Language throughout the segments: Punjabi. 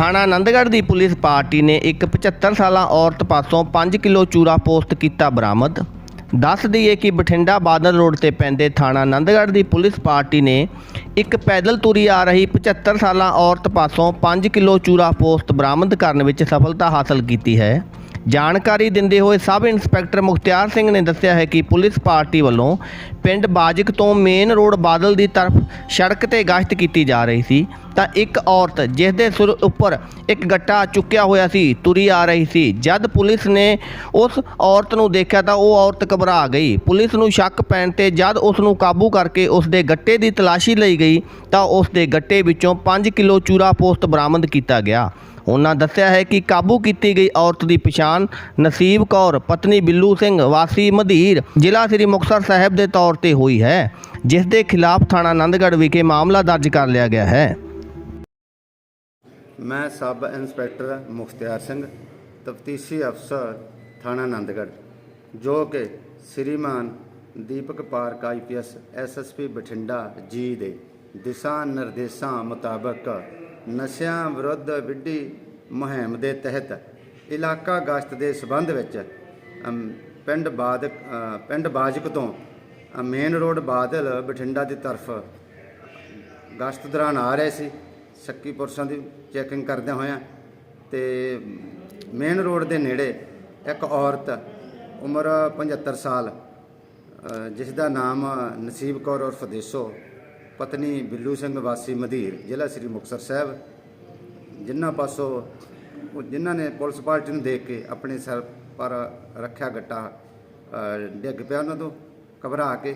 ਥਾਣਾ ਆਨੰਦਗੜ੍ਹ ਦੀ ਪੁਲਿਸ ਪਾਰਟੀ ਨੇ ਇੱਕ 75 ਸਾਲਾ ਔਰਤ ਪਾਸੋਂ 5 ਕਿਲੋ ਚੂਰਾ ਪੋਸਟ ਕੀਤਾ ਬਰਾਮਦ। ਦੱਸ ਦਈਏ ਕਿ ਬਠਿੰਡਾ ਬਾਦਲ ਰੋਡ ਤੇ ਪੈਂਦੇ ਥਾਣਾ ਆਨੰਦਗੜ੍ਹ ਦੀ ਪੁਲਿਸ ਪਾਰਟੀ ਨੇ ਇੱਕ ਪੈਦਲ ਤੁਰੀ ਆ ਰਹੀ 75 ਸਾਲਾ ਔਰਤ ਪਾਸੋਂ 5 ਕਿਲੋ ਚੂਰਾ ਪੋਸਟ ਬਰਾਮਦ ਕਰਨ ਵਿੱਚ ਸਫਲਤਾ ਹਾਸਲ ਕੀਤੀ ਹੈ। ਜਾਣਕਾਰੀ ਦਿੰਦੇ ਹੋਏ ਸਬ ਇੰਸਪੈਕਟਰ ਮੁਖਤਿਆਰ ਸਿੰਘ ਨੇ ਦੱਸਿਆ ਹੈ ਕਿ ਪੁਲਿਸ ਪਾਰਟੀ ਵੱਲੋਂ ਪਿੰਡ ਬਾਜਕ ਤੋਂ ਮੇਨ ਰੋਡ ਬਾਦਲ ਦੀ ਤਰਫ ਸੜਕ ਤੇ ਗਸ਼ਤ ਕੀਤੀ ਜਾ ਰਹੀ ਸੀ, ਤਾਂ ਇੱਕ ਔਰਤ ਜਿਸ ਦੇ ਸਿਰ ਉੱਪਰ ਇੱਕ ਗੱਟਾ ਚੁੱਕਿਆ ਹੋਇਆ ਸੀ, ਤੁਰੀ ਆ ਰਹੀ ਸੀ। ਜਦ ਪੁਲਿਸ ਨੇ ਉਸ ਔਰਤ ਨੂੰ ਦੇਖਿਆ ਤਾਂ ਉਹ ਔਰਤ ਘਬਰਾ ਗਈ। ਪੁਲਿਸ ਨੂੰ ਸ਼ੱਕ ਪੈਣ ਤੇ ਜਦ ਉਸ ਨੂੰ ਕਾਬੂ ਕਰਕੇ ਉਸ ਦੇ ਗੱਟੇ ਦੀ ਤਲਾਸ਼ੀ ਲਈ ਗਈ, ਤਾਂ ਉਸ ਦੇ ਗੱਟੇ ਵਿੱਚੋਂ 5 ਕਿਲੋ ਚੂਰਾ ਪੋਸਤ ਬਰਾਮਦ ਕੀਤਾ ਗਿਆ। ਉਹਨਾਂ ਦੱਸਿਆ ਹੈ ਕਿ ਕਾਬੂ ਕੀਤੀ ਗਈ ਔਰਤ ਦੀ ਪਛਾਣ ਨਸੀਬ ਕੌਰ, ਪਤਨੀ ਬਿੱਲੂ ਸਿੰਘ, ਵਾਸੀ ਮਧੀਰ ਜ਼ਿਲ੍ਹਾ ਸ੍ਰੀ ਮੁਕਤਸਰ ਸਾਹਿਬ ਦੇ ਤੌਰ ਤੇ ਹੋਈ ਹੈ, ਜਿਸ ਦੇ ਖਿਲਾਫ ਥਾਣਾ ਆਨੰਦਗੜ੍ਹ ਵਿਖੇ ਮਾਮਲਾ ਦਰਜ ਕਰ ਲਿਆ ਗਿਆ ਹੈ। ਮੈਂ ਸਬ ਇੰਸਪੈਕਟਰ ਮੁਖਤਿਆਰ ਸਿੰਘ, ਤਫਤੀਸ਼ੀ ਅਫਸਰ ਥਾਣਾ ਆਨੰਦਗੜ੍ਹ ਜੋ ਕਿ ਸ੍ਰੀਮਾਨ ਦੀਪਕ ਪਾਰਕ ਆਈਪੀਐਸ ਐਸਐਸਪੀ ਬਠਿੰਡਾ ਜੀ ਦੇ ਦਿਸ਼ਾ ਨਿਰਦੇਸ਼ਾਂ ਮੁਤਾਬਕ ਨਸ਼ਿਆਂ ਵਿਰੁੱਧ ਵਿੱਢੀ ਮੁਹਿੰਮ ਦੇ ਤਹਿਤ ਇਲਾਕਾ ਗਸ਼ਤ ਦੇ ਸਬੰਧ ਵਿੱਚ ਪਿੰਡ ਬਾਦਕ ਪਿੰਡ ਬਾਜਕ ਤੋਂ ਮੇਨ ਰੋਡ ਬਾਦਲ ਬਠਿੰਡਾ ਦੀ ਤਰਫ ਗਸ਼ਤ ਦੌਰਾਨ ਆ ਰਹੇ ਸੀ। ਸ਼ੱਕੀ ਪੁਰਸ਼ਾਂ ਦੀ ਚੈਕਿੰਗ ਕਰਦੇ ਹੋਇਆਂ ਤੇ ਮੇਨ ਰੋਡ ਦੇ ਨੇੜੇ ਇੱਕ ਔਰਤ ਉਮਰ 75 ਸਾਲ ਅ, ਜਿਸ ਦਾ ਨਾਮ ਨਸੀਬ ਕੌਰ ਉਰਫ ਦੇਸੋ ਪਤਨੀ ਬਿੱਲੂ ਸਿੰਘ ਵਾਸੀ ਮਧੀਰ, ਜ਼ਿਲ੍ਹਾ ਸ੍ਰੀ ਮੁਕਤਸਰ ਸਾਹਿਬ, ਜਿਨ੍ਹਾਂ ਪਾਸੋਂ ਉਹ ਜਿਨ੍ਹਾਂ ਨੇ ਪੁਲਿਸ ਪਾਰਟੀ ਨੂੰ ਦੇਖ ਕੇ ਆਪਣੇ ਸਿਰ ਪਰ ਰੱਖਿਆ ਗੱਟਾ ਡਿੱਗ ਪਿਆ ਉਹਨਾਂ ਤੋਂ, ਘਬਰਾ ਕੇ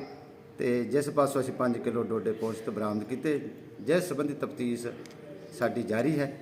ਤੇ ਜਿਸ ਪਾਸੋਂ ਅਸੀਂ 5 ਕਿਲੋ ਡੋਡੇ ਪੋਸਟ ਬਰਾਮਦ ਕੀਤੇ, ਜਿਸ ਸੰਬੰਧੀ ਤਫਤੀਸ਼ ਸਾਡੀ ਜਾਰੀ ਹੈ।